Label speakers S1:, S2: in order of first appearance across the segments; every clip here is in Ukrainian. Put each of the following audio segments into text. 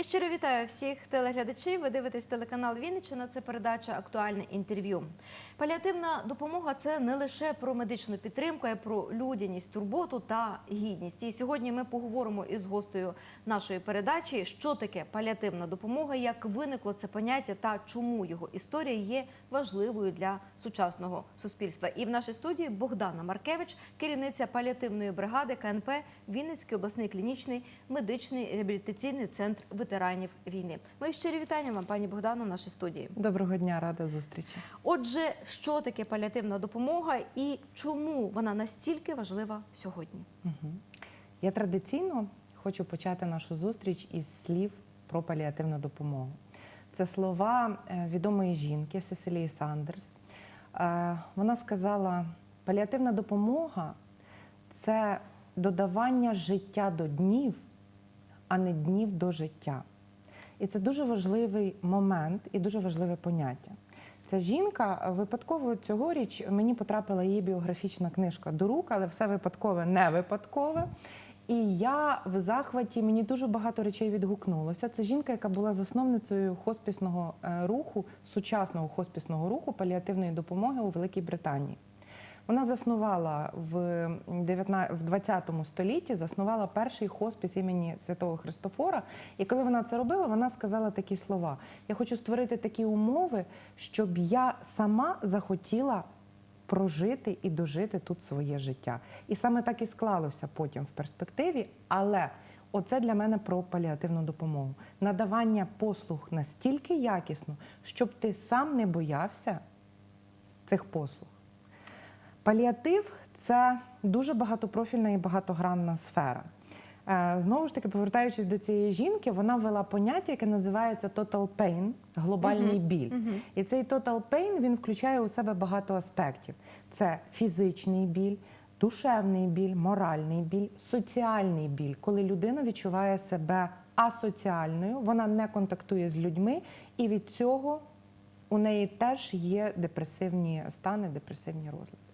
S1: Я щиро вітаю всіх телеглядачів. Ви дивитесь телеканал Вінниччина. Це передача Актуальне інтерв'ю. Паліативна допомога це не лише про медичну підтримку, а й про людяність, турботу та гідність. І сьогодні ми поговоримо із гостею нашої передачі, що таке паліативна допомога, як виникло це поняття та чому його історія є важливою для сучасного суспільства. І в нашій студії Богдана Маркевич, керівниця паліативної бригади КНП Вінницький обласний клінічний медичний реабілітаційний центр ветеранів війни. Мої щирі вітання вам, пані Богдано, в нашій студії.
S2: Доброго дня, рада зустрічі.
S1: Отже, що таке паліативна допомога і чому вона настільки важлива сьогодні?
S2: Я традиційно хочу почати нашу зустріч із слів про паліативну допомогу. Це слова е, відомої жінки Сесилії Сандерс. Е, Вона сказала: паліативна допомога це додавання життя до днів, а не днів до життя. І це дуже важливий момент і дуже важливе поняття. Ця жінка е, випадково цьогоріч мені потрапила її біографічна книжка до рук, але все випадкове не випадкове. І я в захваті мені дуже багато речей відгукнулося. Це жінка, яка була засновницею хоспісного е, руху, сучасного хоспісного руху паліативної допомоги у Великій Британії. Вона заснувала в 19, в 20 столітті, заснувала перший хоспіс імені святого Христофора. І коли вона це робила, вона сказала такі слова: Я хочу створити такі умови, щоб я сама захотіла прожити і дожити тут своє життя. І саме так і склалося потім в перспективі. Але оце для мене про паліативну допомогу. Надавання послуг настільки якісно, щоб ти сам не боявся цих послуг. Паліатив це дуже багатопрофільна і багатогранна сфера. Е, Знову ж таки, повертаючись до цієї жінки, вона ввела поняття, яке називається total pain, глобальний біль. І цей total pain він включає у себе багато аспектів: це фізичний біль, душевний біль, моральний біль, соціальний біль, коли людина відчуває себе асоціальною, вона не контактує з людьми, і від цього у неї теж є депресивні стани, депресивні розлади.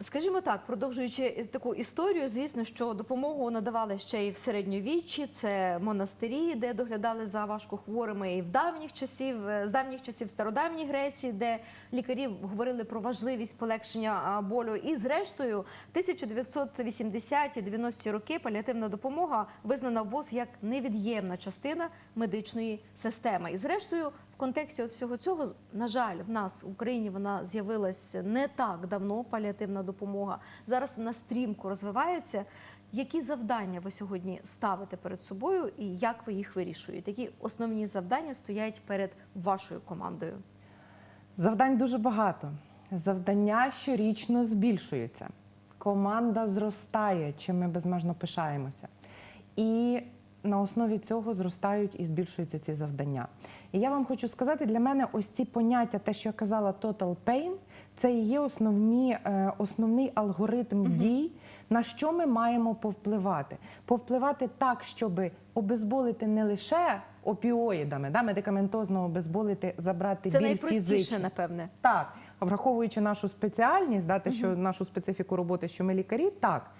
S1: Скажімо так, продовжуючи таку історію, звісно, що допомогу надавали ще і в середньовіччі. Це монастирі, де доглядали за важкохворими, і в давніх часів, е, з давніх часів стародавній Греції, де лікарі говорили про важливість полегшення болю. І зрештою, 1980-90 роки паліативна допомога визнана в ВОЗ як невід'ємна частина медичної системи. І зрештою, в контексті от всього цього, на жаль, в нас в Україні вона з'явилась не так давно. Паліативна допомога зараз вона стрімко розвивається. Які завдання ви сьогодні ставите перед собою, і як ви їх вирішуєте? Які основні завдання стоять перед вашою командою?
S2: Завдань дуже багато. Завдання щорічно збільшуються. Команда зростає, чим ми безмежно пишаємося. І на основі цього зростають і збільшуються ці завдання. І я вам хочу сказати, для мене ось ці поняття, те, що я казала, total pain, це і є основні, е, основний алгоритм дій, на що ми маємо повпливати. Повпливати так, щоб обезболити не лише опіоїдами, да, медикаментозно обезболити, забрати
S1: Це
S2: біль
S1: найпростіше,
S2: фізичний.
S1: напевне.
S2: Так, враховуючи нашу спеціальність, да, те, що нашу специфіку роботи, що ми лікарі, так.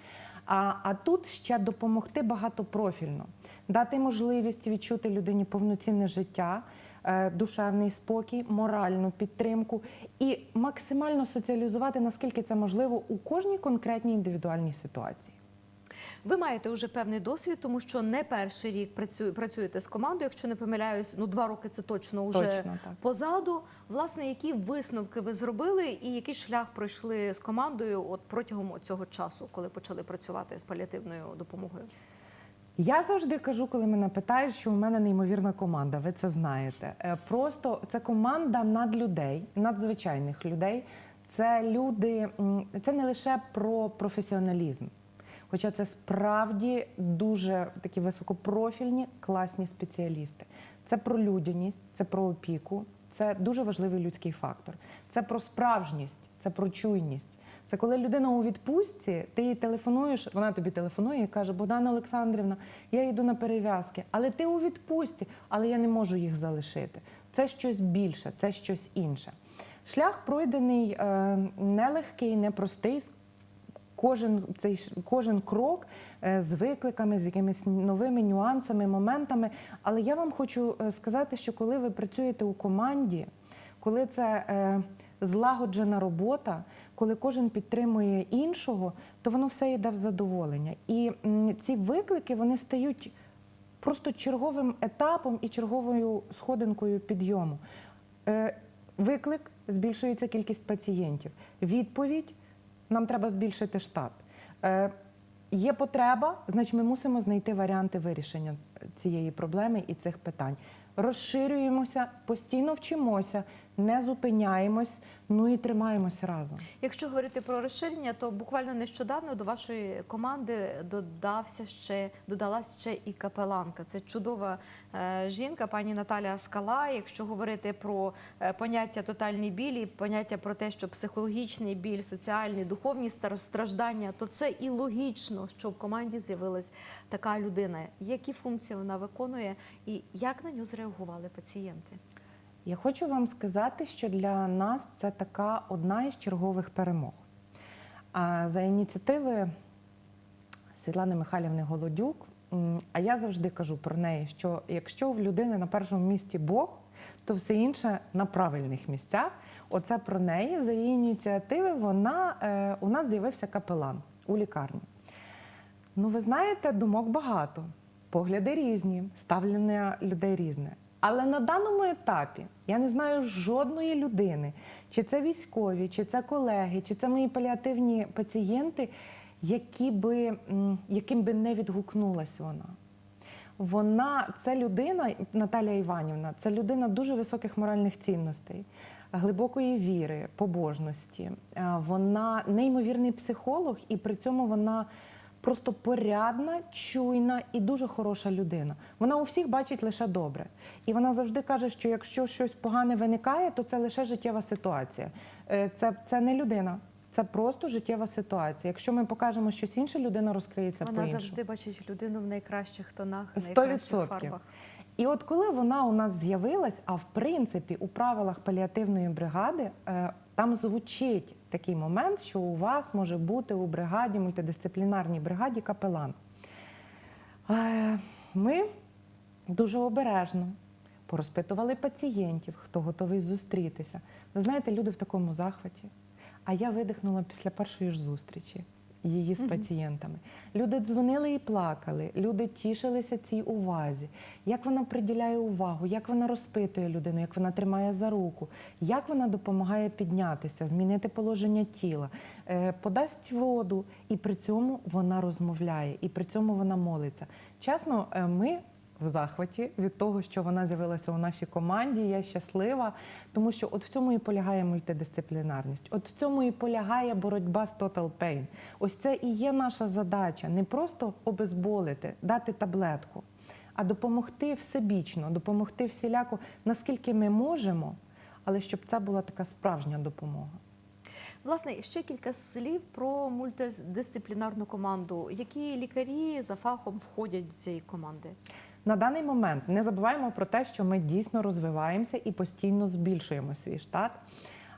S2: А, а тут ще допомогти багатопрофільно, дати можливість відчути людині повноцінне життя, е, душевний спокій, моральну підтримку і максимально соціалізувати, наскільки це можливо, у кожній конкретній індивідуальній ситуації.
S1: Ви маєте вже певний досвід, тому що не перший рік працю- працюєте з командою. Якщо не помиляюсь, ну два роки це точно вже
S2: Точно, так.
S1: позаду. Власне, які висновки ви зробили, і який шлях пройшли з командою от протягом цього часу, коли почали працювати з паліативною допомогою?
S2: Я завжди кажу, коли мене питають, що у мене неймовірна команда. Ви це знаєте. Е, Просто це команда надлюдей, надзвичайних людей. Це люди, це не лише про професіоналізм, хоча це справді дуже такі високопрофільні, класні спеціалісти. Це про людяність, це про опіку, це дуже важливий людський фактор. Це про справжність, це про чуйність. Це коли людина у відпустці, ти їй телефонуєш, вона тобі телефонує і каже: Богдана Олександрівна, я йду на перев'язки, але ти у відпустці, але я не можу їх залишити. Це щось більше, це щось інше. Шлях пройдений е, нелегкий, непростий. кожен цей кожен крок е, з викликами, з якимись новими нюансами, моментами. Але я вам хочу е, сказати, що коли ви працюєте у команді, коли це злагоджена робота, коли кожен підтримує іншого, то воно все йде в задоволення. І ці виклики вони стають просто черговим етапом і черговою сходинкою підйому. Е, Виклик збільшується кількість пацієнтів. Відповідь нам треба збільшити штат. Е, Є потреба, значить ми мусимо знайти варіанти вирішення цієї проблеми і цих питань. Розширюємося, постійно вчимося, не зупиняємось, ну і тримаємось разом.
S1: Якщо говорити про розширення, то буквально нещодавно до вашої команди додався ще додалась ще і капеланка. Це чудова е, жінка, пані Наталя Скала. Якщо говорити про е, поняття тотальний біль і поняття про те, що психологічний біль, соціальні, духовні страждання, то це і логічно, що в команді з'явилась така людина. Які функції вона виконує, і як на нього зреагували пацієнти?
S2: Я хочу вам сказати, що для нас це така одна із чергових перемог. А за ініціативи Світлани Михайлівни Голодюк, а я завжди кажу про неї, що якщо в людини на першому місці Бог, то все інше на правильних місцях. Оце про неї. За її ініціативи вона е, у нас з'явився капелан у лікарні. Ну, ви знаєте, думок багато, погляди різні, ставлення людей різне. Але на даному етапі я не знаю жодної людини, чи це військові, чи це колеги, чи це мої паліативні пацієнти, які би, яким би не відгукнулась вона. Вона це людина, Наталія Іванівна, це людина дуже високих моральних цінностей, глибокої віри, побожності. Е, Вона неймовірний психолог, і при цьому вона просто порядна, чуйна і дуже хороша людина. Вона у всіх бачить лише добре. І вона завжди каже, що якщо щось погане виникає, то це лише життєва ситуація. Е, Це, це не людина. Це просто життєва ситуація. Якщо ми покажемо щось інше, людина розкриється
S1: Вона
S2: по-іншому.
S1: завжди бачить людину в найкращих тонах,
S2: Сто
S1: найкращих фарбах.
S2: І от коли вона у нас з'явилась, а в принципі у правилах паліативної бригади е, там звучить такий момент, що у вас може бути у бригаді, мультидисциплінарній бригаді капелан. Е, Ми дуже обережно порозпитували пацієнтів, хто готовий зустрітися. Ви знаєте, люди в такому захваті. А я видихнула після першої ж зустрічі її з пацієнтами. Люди дзвонили і плакали, люди тішилися цій увазі, як вона приділяє увагу, як вона розпитує людину, як вона тримає за руку, як вона допомагає піднятися, змінити положення тіла, е, подасть воду, і при цьому вона розмовляє, і при цьому вона молиться. Чесно, е, ми в захваті від того, що вона з'явилася у нашій команді. Я щаслива, тому що от в цьому і полягає мультидисциплінарність. От в цьому і полягає боротьба з total pain. Ось це і є наша задача не просто обезболити, дати таблетку, а допомогти всебічно, допомогти всіляко, наскільки ми можемо, але щоб це була така справжня допомога.
S1: Власне, ще кілька слів про мультидисциплінарну команду. Які лікарі за фахом входять до цієї команди?
S2: На даний момент не забуваємо про те, що ми дійсно розвиваємося і постійно збільшуємо свій штат.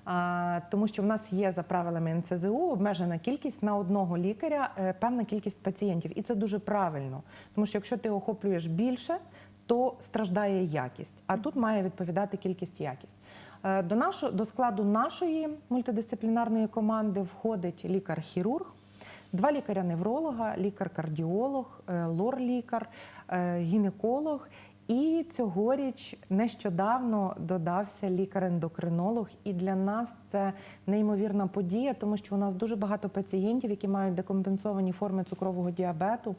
S2: А, тому що в нас є за правилами НЦЗУ обмежена кількість на одного лікаря, е, певна кількість пацієнтів, і це дуже правильно. Тому що якщо ти охоплюєш більше, то страждає якість. А тут має відповідати кількість якість. Е, До нашого до складу нашої мультидисциплінарної команди входить лікар-хірург, Два лікаря-невролога, лікар-кардіолог, е, лор-лікар, е, гінеколог. І цьогоріч нещодавно додався лікар-ендокринолог. І для нас це неймовірна подія, тому що у нас дуже багато пацієнтів, які мають декомпенсовані форми цукрового діабету,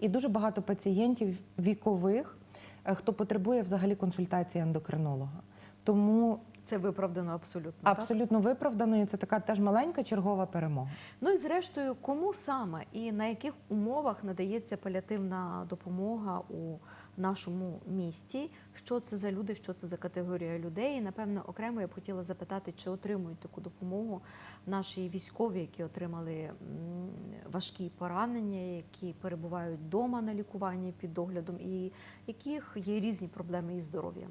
S2: і дуже багато пацієнтів вікових, е, хто потребує взагалі консультації ендокринолога. Тому
S1: Це виправдано абсолютно. так?
S2: абсолютно виправдано, і це така теж маленька чергова перемога.
S1: Ну і зрештою, кому саме і на яких умовах надається паліативна допомога у нашому місті? Що це за люди, що це за категорія людей? І напевно окремо я б хотіла запитати, чи отримують таку допомогу наші військові, які отримали важкі поранення, які перебувають вдома на лікуванні під доглядом, і яких є різні проблеми із здоров'ям.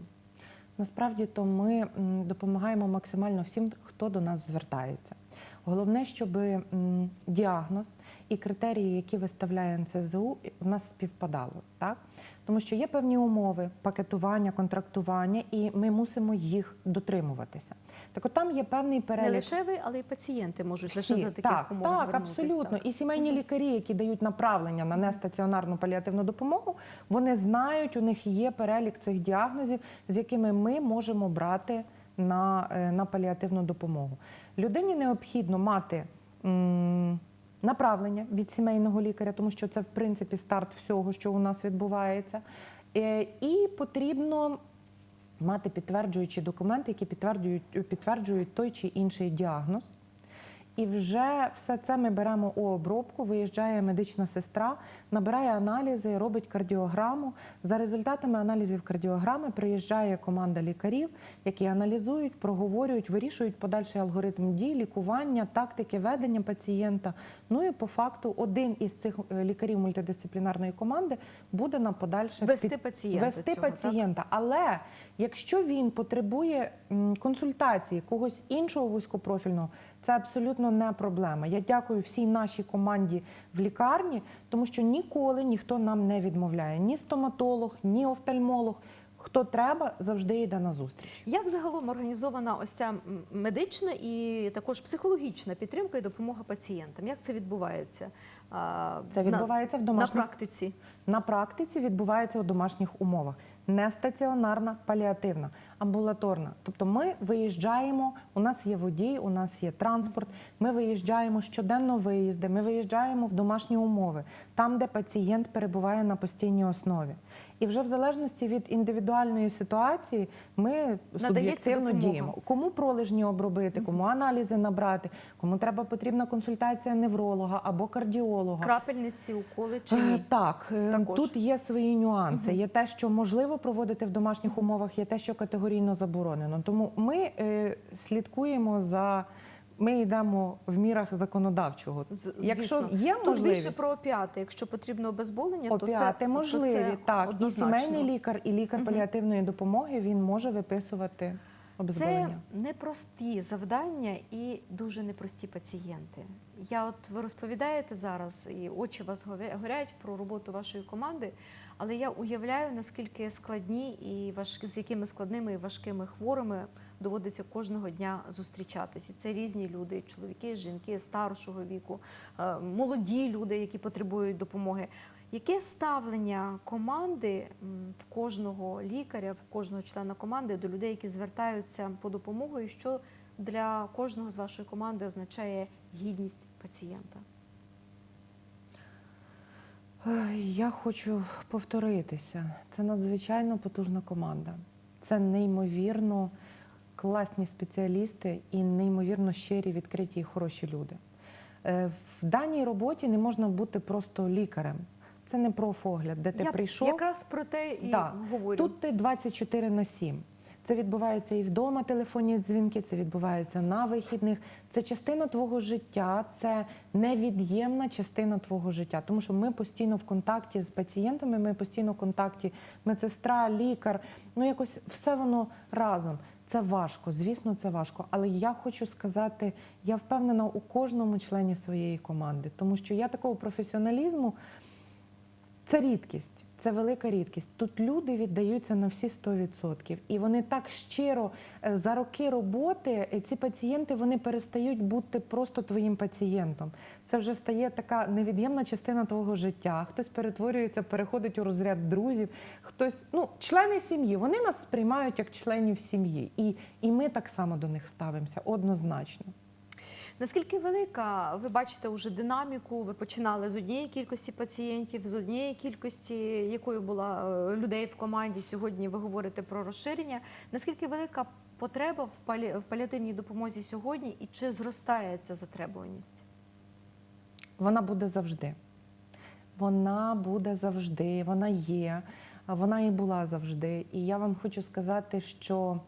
S2: Насправді то ми допомагаємо максимально всім, хто до нас звертається. Головне, щоб діагноз і критерії, які виставляє НЦЗУ, в нас співпадали. Так? Тому що є певні умови пакетування, контрактування, і ми мусимо їх дотримуватися. Так от там є певний перелік.
S1: Не лише ви, але й пацієнти можуть лише за таких
S2: так,
S1: умов
S2: так, абсолютно. І сімейні лікарі, які дають направлення на нестаціонарну паліативну допомогу, вони знають, у них є перелік цих діагнозів, з якими ми можемо брати на, е, на паліативну допомогу. Людині необхідно мати. Направлення від сімейного лікаря, тому що це в принципі старт всього, що у нас відбувається. Е, І потрібно мати підтверджуючі документи, які підтверджують, підтверджують той чи інший діагноз. І вже все це ми беремо у обробку. Виїжджає медична сестра, набирає аналізи, робить кардіограму. За результатами аналізів кардіограми приїжджає команда лікарів, які аналізують, проговорюють, вирішують подальший алгоритм дій, лікування, тактики ведення пацієнта. Ну і по факту один із цих е, лікарів мультидисциплінарної команди буде на подальше
S1: Вести пацієнта
S2: вести
S1: цього, так?
S2: Але якщо він потребує консультації когось іншого вузькопрофільного, це абсолютно не проблема. Я дякую всій нашій команді в лікарні, тому що ніколи ніхто нам не відмовляє. Ні стоматолог, ні офтальмолог. Хто треба, завжди йде на зустріч.
S1: Як загалом організована ось ця медична і також психологічна підтримка і допомога пацієнтам? Як це відбувається?
S2: Це
S1: на-
S2: відбувається в
S1: на
S2: домашніх
S1: практиці.
S2: на практиці відбувається у домашніх умовах. Не стаціонарна, паліативна, амбулаторна. Тобто ми виїжджаємо, у нас є водій, у нас є транспорт. Ми виїжджаємо щоденно виїзди, ми виїжджаємо в домашні умови, там, де пацієнт перебуває на постійній основі. І вже в залежності від індивідуальної ситуації ми суб'єктивно діємо. Кому пролежні обробити, кому аналізи набрати, кому треба потрібна консультація невролога або кардіолога.
S1: Крапельниці, уколи чи
S2: Е,
S1: ні?
S2: Так, е,
S1: Також.
S2: тут є свої нюанси. Є те, що можливо проводити в домашніх умовах, є те, що категорійно заборонено. Тому ми е, слідкуємо за. Ми йдемо в мірах законодавчого.
S1: З-
S2: Якщо
S1: звісно.
S2: є
S1: Тут
S2: можливість,
S1: більше про опіати. Якщо потрібно обезболення, то це,
S2: опіати
S1: то це
S2: так, і сімейний лікар, і лікар паліативної допомоги він може виписувати
S1: Це
S2: обезболення.
S1: непрості завдання і дуже непрості пацієнти. Я от ви розповідаєте зараз, і очі вас горять про роботу вашої команди, але я уявляю, наскільки складні і важ... з якими складними і важкими хворими доводиться кожного дня зустрічатись. Це різні люди: чоловіки, жінки старшого віку, е, молоді люди, які потребують допомоги. Яке ставлення команди в кожного лікаря, в кожного члена команди до людей, які звертаються по допомогу, і що для кожного з вашої команди означає гідність пацієнта?
S2: Я хочу повторитися. Це надзвичайно потужна команда. Це неймовірно класні спеціалісти і неймовірно щирі, відкриті і хороші люди. Е, В даній роботі не можна бути просто лікарем. Це не профогляд, де ти
S1: Я
S2: прийшов.
S1: якраз про те і
S2: Да.
S1: говорю.
S2: Тут ти 24 на 7. Це відбувається і вдома телефонні дзвінки, це відбувається на вихідних. Це частина твого життя, це невід'ємна частина твого життя. Тому що ми постійно в контакті з пацієнтами, ми постійно в контакті медсестра, лікар. Ну якось все воно разом. Це важко, звісно, це важко. Але я хочу сказати, я впевнена у кожному члені своєї команди, тому що я такого професіоналізму. Це рідкість, це велика рідкість. Тут люди віддаються на всі 100%. І вони так щиро е, за роки роботи е, ці пацієнти вони перестають бути просто твоїм пацієнтом. Це вже стає така невід'ємна частина твого життя. Хтось перетворюється, переходить у розряд друзів, хтось, ну, члени сім'ї. Вони нас сприймають як членів сім'ї. І, і ми так само до них ставимося однозначно.
S1: Наскільки велика ви бачите уже динаміку? Ви починали з однієї кількості пацієнтів, з однієї кількості, якою була е, людей в команді. Сьогодні ви говорите про розширення. Наскільки велика потреба в палі... в паліативній допомозі сьогодні, і чи зростає ця затребуваність?
S2: Вона буде завжди. Вона буде завжди, вона є, вона і була завжди. І я вам хочу сказати, що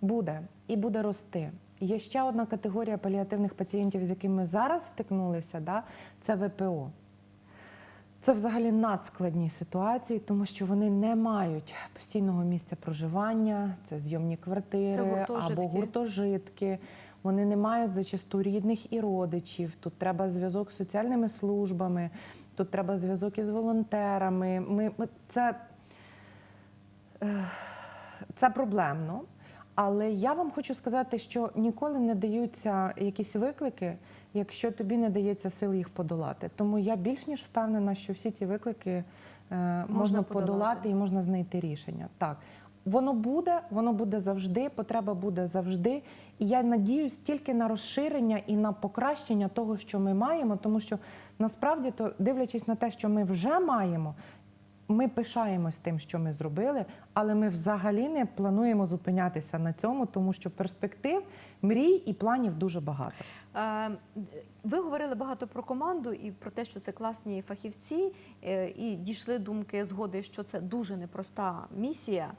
S2: буде і буде рости. Є ще одна категорія паліативних пацієнтів, з якими ми зараз стикнулися, да? це ВПО. Це взагалі надскладні ситуації, тому що вони не мають постійного місця проживання, це зйомні квартири
S1: Це гуртожитки.
S2: або гуртожитки. вони не мають зачасту рідних і родичів. Тут треба зв'язок з соціальними службами, тут треба зв'язок із волонтерами. Ми, ми це, е, це проблемно. Але я вам хочу сказати, що ніколи не даються якісь виклики, якщо тобі не дається сил їх подолати. Тому я більш ніж впевнена, що всі ці виклики е, можна,
S1: подолати.
S2: подолати і можна знайти рішення. Так, воно буде, воно буде завжди, потреба буде завжди. І я надіюсь тільки на розширення і на покращення того, що ми маємо, тому що насправді, то дивлячись на те, що ми вже маємо. Ми пишаємось тим, що ми зробили, але ми взагалі не плануємо зупинятися на цьому, тому що перспектив, мрій і планів дуже багато.
S1: Е, Ви говорили багато про команду і про те, що це класні фахівці, е, і дійшли думки згоди, що це дуже непроста місія,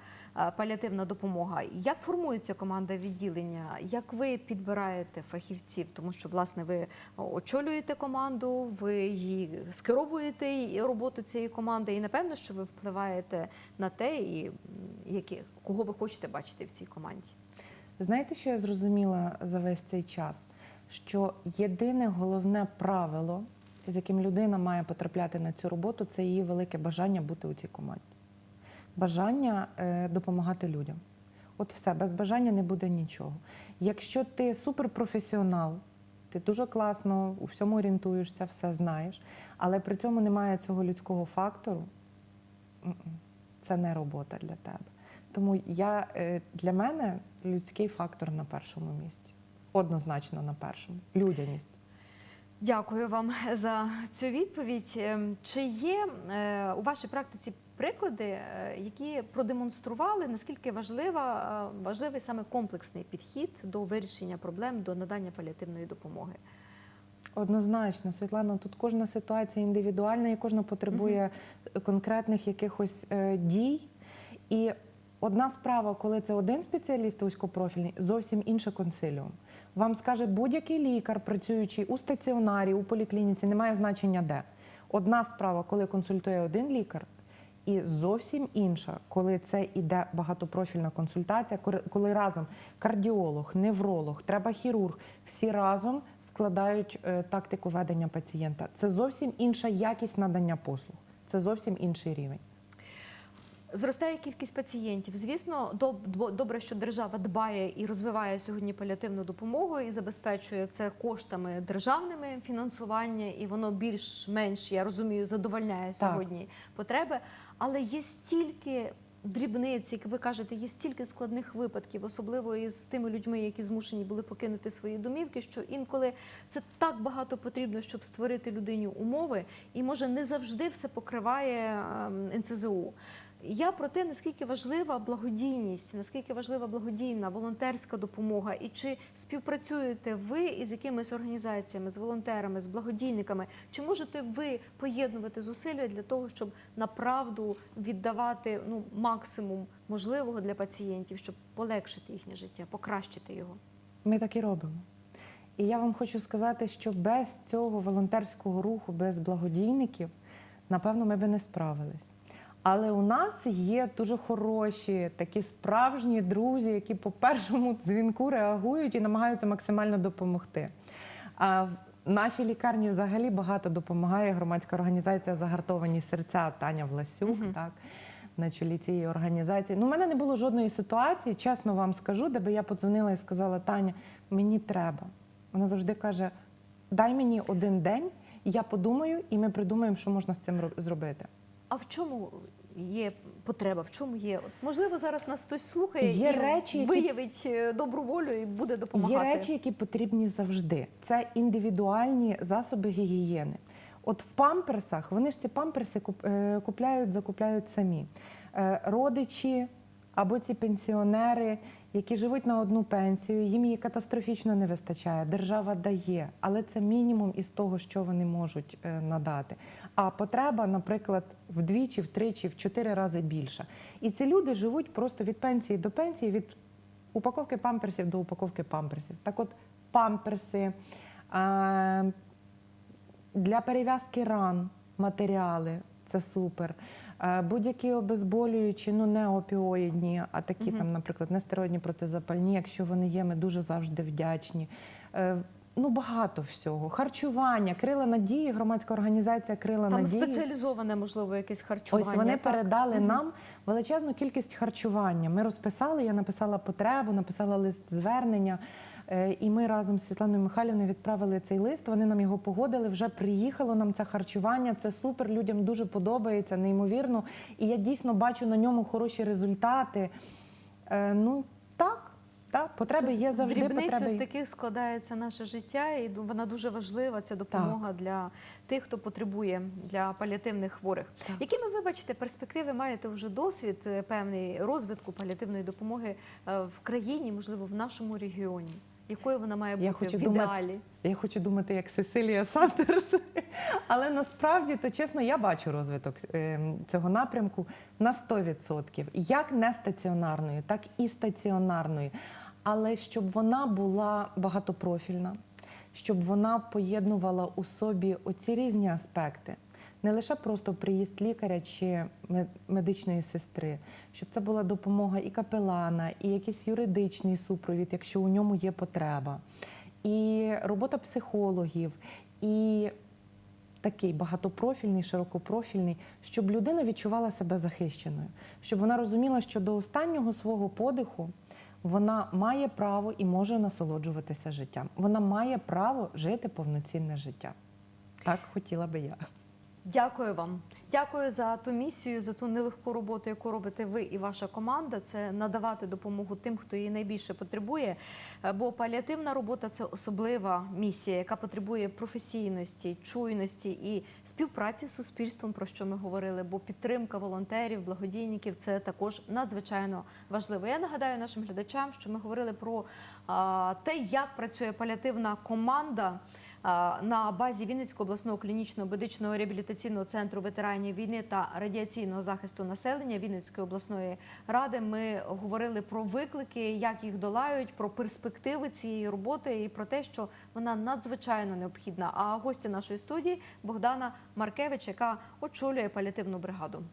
S1: паліативна допомога. Як формується команда відділення? Як ви підбираєте фахівців? Тому що власне ви очолюєте команду, ви її скеровуєте роботу цієї команди, і напевно, що ви впливаєте на те, і які кого ви хочете бачити в цій команді.
S2: Знаєте, що я зрозуміла за весь цей час? Що єдине головне правило, з яким людина має потрапляти на цю роботу, це її велике бажання бути у цій команді. Бажання е, допомагати людям. От все, без бажання не буде нічого. Якщо ти суперпрофесіонал, ти дуже класно у всьому орієнтуєшся, все знаєш, але при цьому немає цього людського фактору, це не робота для тебе. Тому я, е, для мене людський фактор на першому місці. Однозначно на першому. Людяність.
S1: Дякую вам за цю відповідь. Ем, Чи є е, у вашій практиці приклади, е, які продемонстрували наскільки важлива, е, важливий саме комплексний підхід до вирішення проблем до надання паліативної допомоги?
S2: Однозначно, Світлана, тут кожна ситуація індивідуальна і кожна потребує конкретних якихось дій. І одна справа, коли це один спеціаліст вузькопрофільний, зовсім інше консиліум. Вам скаже будь-який лікар, працюючий у стаціонарі, у поліклініці, немає значення де. Одна справа, коли консультує один лікар, і зовсім інша, коли це іде багатопрофільна консультація, коли- разом кардіолог, невролог, треба хірург, всі разом складають е, тактику ведення пацієнта. Це зовсім інша якість надання послуг. Це зовсім інший рівень.
S1: Зростає кількість пацієнтів. Звісно, доб- добре, що держава дбає і розвиває сьогодні паліативну допомогу і забезпечує це коштами державними фінансування, і воно більш-менш, я розумію, задовольняє сьогодні потреби. Але є стільки дрібниць, як ви кажете, є стільки складних випадків, особливо із тими людьми, які змушені були покинути свої домівки, що інколи це так багато потрібно, щоб створити людині умови, і може не завжди все покриває ем, НЦЗУ. Я про те, наскільки важлива благодійність, наскільки важлива благодійна волонтерська допомога, і чи співпрацюєте ви із якимись організаціями, з волонтерами, з благодійниками? Чи можете ви поєднувати зусилля для того, щоб направду віддавати ну максимум можливого для пацієнтів, щоб полегшити їхнє життя, покращити його?
S2: Ми так і робимо. І я вам хочу сказати, що без цього волонтерського руху, без благодійників, напевно, ми би не справились. Але у нас є дуже хороші, такі справжні друзі, які по першому дзвінку реагують і намагаються максимально допомогти. А в нашій лікарні взагалі багато допомагає громадська організація Загартовані серця Таня Власюк. Так на чолі цієї організації. Ну, у мене не було жодної ситуації, чесно вам скажу, де би я подзвонила і сказала: Таня, мені треба. Вона завжди каже: дай мені один день, і я подумаю, і ми придумаємо, що можна з цим зробити.
S1: А в чому є потреба? В чому є? От, можливо, зараз нас хтось слухає
S2: Є
S1: і
S2: речі,
S1: виявить які... добру волю і буде допомагати.
S2: Є речі, які потрібні завжди. Це індивідуальні засоби гігієни. От в памперсах вони ж ці памперси е, купляють, закупляють самі. Е, Родичі або ці пенсіонери, які живуть на одну пенсію, їм її катастрофічно не вистачає. Держава дає, але це мінімум із того, що вони можуть е, надати. А потреба, наприклад, вдвічі, втричі, в чотири рази більша. І ці люди живуть просто від пенсії до пенсії, від упаковки памперсів до упаковки памперсів. Так от памперси а, для перев'язки ран матеріали це супер. Е, Будь-які обезболюючі, ну не опіоїдні, а такі там, наприклад, нестероїдні протизапальні, якщо вони є, ми дуже завжди вдячні. Е, Ну, багато всього. Харчування, крила надії, громадська організація Крила
S1: Там
S2: надії.
S1: спеціалізоване, можливо, якесь харчування.
S2: Ось вони
S1: так?
S2: передали нам величезну кількість харчування. Ми розписали, я написала потребу, написала лист звернення. Е, І ми разом з Світланою Михайлівною відправили цей лист. Вони нам його погодили. Вже приїхало нам це харчування. Це супер. Людям дуже подобається, неймовірно. І я дійсно бачу на ньому хороші результати. Е, Ну так, так, потреби
S1: Тобто
S2: є завжди.
S1: дрібниць
S2: Потреби
S1: з таких складається наше життя, і вона дуже важлива. Ця допомога для тих, хто потребує для паліативних хворих.
S2: Так.
S1: Якими ви бачите перспективи? Маєте вже досвід е, певний розвитку паліативної допомоги в країні, можливо, в нашому регіоні? Якою вона має бути
S2: Я хочу
S1: в
S2: думати-
S1: ідеалі?
S2: Я хочу думати, як Сесилія Сандерс, але насправді, то чесно, я бачу розвиток е, цього напрямку на 100%. Як не стаціонарної, так і стаціонарної. Але щоб вона була багатопрофільна, щоб вона поєднувала у собі оці різні аспекти. Не лише просто приїзд лікаря чи медичної сестри, щоб це була допомога і капелана, і якийсь юридичний супровід, якщо у ньому є потреба, і робота психологів, і такий багатопрофільний, широкопрофільний, щоб людина відчувала себе захищеною, щоб вона розуміла, що до останнього свого подиху вона має право і може насолоджуватися життям. Вона має право жити повноцінне життя. Так хотіла би я.
S1: Дякую вам. Дякую за ту місію, за ту нелегку роботу, яку робите ви і ваша команда. Це надавати допомогу тим, хто її найбільше потребує. Е, Бо паліативна робота це особлива місія, яка потребує професійності, чуйності і співпраці з суспільством, про що ми говорили. Бо підтримка волонтерів, благодійників це також надзвичайно важливо. Я нагадаю нашим глядачам, що ми говорили про те, як працює паліативна команда. На базі Вінницького обласного клінічного медичного реабілітаційного центру ветеранів війни та радіаційного захисту населення Вінницької обласної ради ми говорили про виклики, як їх долають, про перспективи цієї роботи і про те, що вона надзвичайно необхідна. А гості нашої студії Богдана Маркевич, яка очолює паліативну бригаду.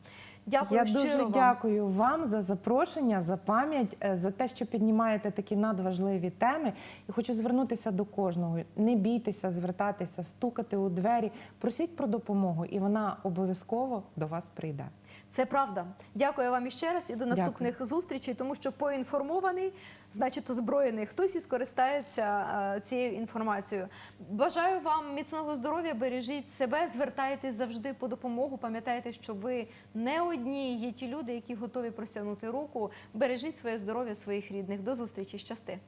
S1: Дякую
S2: я
S1: щиро
S2: дуже
S1: вам.
S2: дякую вам за запрошення, за пам'ять, е, за те, що піднімаєте такі надважливі теми. І хочу звернутися до кожного. Не бійтеся звертатися, стукати у двері, просіть про допомогу, і вона обов'язково до вас прийде.
S1: Це правда. Дякую вам іще раз і до
S2: Дякую.
S1: наступних зустрічей, тому що поінформований, значить озброєний. Хтось і скористається е, цією інформацією. Бажаю вам міцного здоров'я, бережіть себе, звертайтесь завжди по допомогу. Пам'ятайте, що ви не одні. Є ті люди, які готові простягнути руку. Бережіть своє здоров'я своїх рідних. До зустрічі, щасти.